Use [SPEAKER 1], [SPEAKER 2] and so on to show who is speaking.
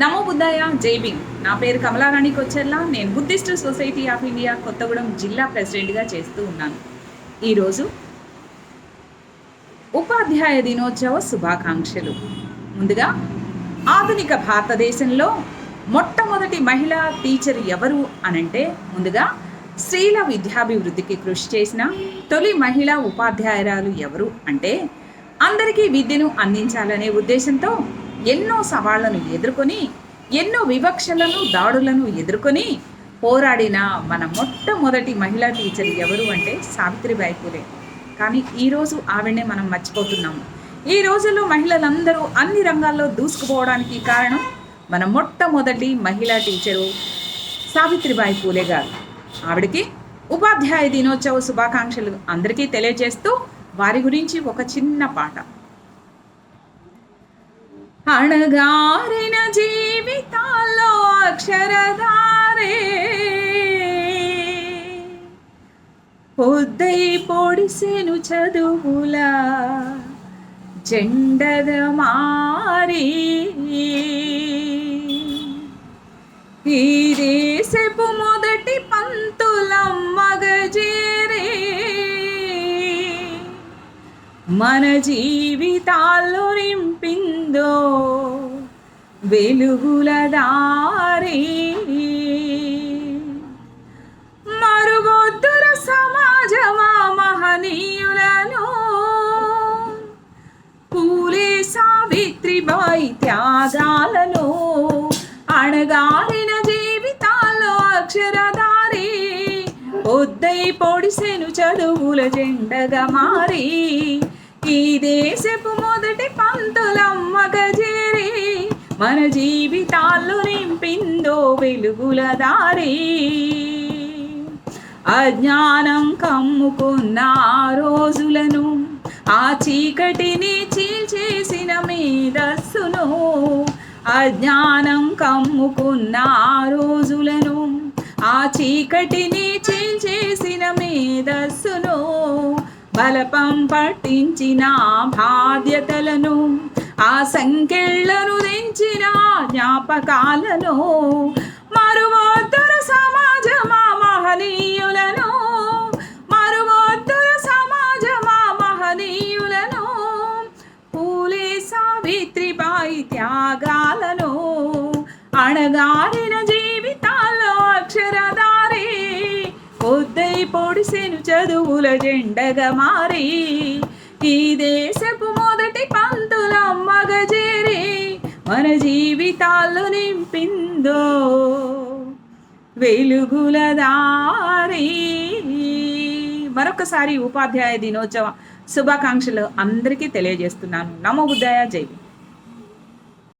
[SPEAKER 1] నమో బుద్ధాయ జైబింగ్ నా పేరు కమలారాణి కొచ్చెర్ల నేను Buddhist society of India Kothagudem జిల్లా ప్రెసిడెంట్గా చేస్తూ ఉన్నాను. ఈరోజు ఉపాధ్యాయ దినోత్సవ శుభాకాంక్షలు. ముందుగా ఆధునిక భారతదేశంలో మొట్టమొదటి మహిళా టీచర్ ఎవరు అనంటే ముందుగా స్త్రీల విద్యాభివృద్ధికి కృషి చేసిన తొలి మహిళా ఉపాధ్యాయురాలు ఎవరు అంటే అందరికీ విద్యను అందించాలనే ఉద్దేశంతో ఎన్నో సవాళ్ళను ఎదుర్కొని ఎన్నో వివక్షలను దాడులను ఎదుర్కొని పోరాడిన మన మొట్టమొదటి మహిళా టీచర్ ఎవరు అంటే సావిత్రిబాయి పూలే. కానీ ఈరోజు ఆవిడనే మనం మర్చిపోతున్నాము. ఈ రోజుల్లో మహిళలందరూ అన్ని రంగాల్లో దూసుకుపోవడానికి కారణం మన మొట్టమొదటి మహిళా టీచరు సావిత్రిబాయి పూలే గారు. ఆవిడకి ఉపాధ్యాయ దినోత్సవ శుభాకాంక్షలు అందరికీ తెలియజేస్తూ వారి గురించి ఒక చిన్న పాట. అణగారిన జీవితాల్లో అక్షరధారే పొద్దై పొడిసెను చదువుల జెండగ మారి ఈ మన జీవితాల్లో నింపిందో వెలుగుల దారి. మరుగొద్దుర సమాజమా మహనీయులను పూలే సావిత్రిబాయి త్యాగాలను అణగారిన జీవితాల్లో అక్షరధారి పొద్దై పొడిసెను చదువుల జెండగా మారి మన జీవితాల్లో నింపిందో వెలుగుల దారి. అజ్ఞానం కమ్ముకున్న ఆ రోజులను ఆ చీకటిని చీల్చేసిన మేధస్సును అజ్ఞానం కమ్ముకున్న రోజులను ఆ చీకటిని చీల్చేసిన మేధస్సును బలపం పట్టించిన బాధ్యతలను ఆ సంఖ్యలను దించిన జ్ఞాపకాలను మరువోత్తర సమాజమా మహనీయులను? మరువోత్తర సమాజమా మహనీయులను? పూలే సావిత్రిబాయి త్యాగాలను అణగారిన జీవితాల్లో అక్షరధారి పొద్దై పొడిసెను చదువుల జెండగా మారి ఈ దేశపు మన జీవితాలు నింపిందో వెలుగుల దారి. మరొకసారి ఉపాధ్యాయ దినోత్సవ శుభాకాంక్షలు అందరికీ తెలియజేస్తున్నాను. నమో బుద్ధాయ జై